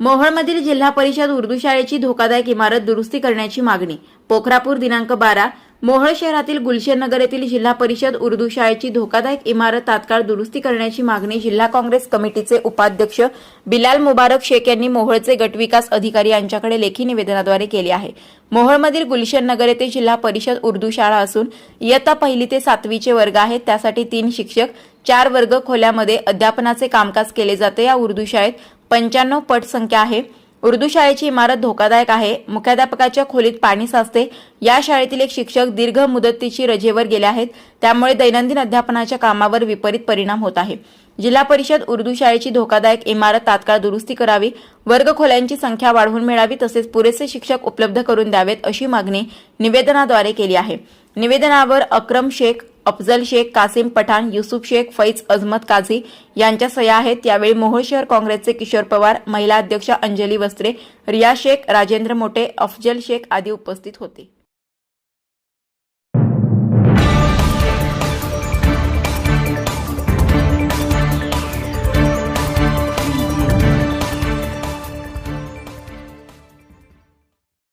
मोहोळमधील जिल्हा परिषद उर्दू शाळेची धोकादायक इमारत दुरुस्ती करण्याची मागणी. पोखरापूर दिनांक बारा मोहोळ शहरातील गुलशन नगर येथील जिल्हा परिषद उर्दू शाळेची धोकादायक इमारत तात्काळ दुरुस्ती करण्याची मागणी जिल्हा काँग्रेस कमिटीचे उपाध्यक्ष बिलाल मुबारक शेख यांनी मोहोळचे गटविकास अधिकारी यांच्याकडे लेखी निवेदनाद्वारे केली आहे. मोहोळमधील गुलशन नगर येथे जिल्हा परिषद उर्दू शाळा असून इयत्ता पहिली ते सातवीचे वर्ग आहेत. त्यासाठी तीन शिक्षक चार वर्ग खोल्यामध्ये अध्यापनाचे कामकाज केले जाते. या उर्दू शाळेत पंच्याण्णव पट संख्या आहे. उर्दू शाळेची इमारत धोकादायक आहे. मुख्याध्यापकाच्या खोलीत पाणी साचते. या शाळेतील एक शिक्षक दीर्घ मुदतीची रजेवर गेले आहेत. त्यामुळे दैनंदिन अध्यापनाच्या कामावर विपरीत परिणाम होत आहे. जिल्हा परिषद उर्दू शाळेची धोकादायक इमारत तात्काळ दुरुस्ती करावी वर्गखोल्यांची संख्या वाढवून मिळावी तसेच पुरेसे शिक्षक उपलब्ध करून द्यावेत अशी मागणी निवेदनाद्वारे केली आहे. निवेदनावर अक्रम शेख अफजल शेख कासिम पठाण युसुफ शेख फैज अजमत काझी यांच्या सह्या आहेत. यावेळी मोहोळ शहर काँग्रेसचे किशोर पवार महिला अध्यक्षा अंजली वस्त्रे रिया शेख राजेंद्र मोटे अफजल शेख आदी उपस्थित होते.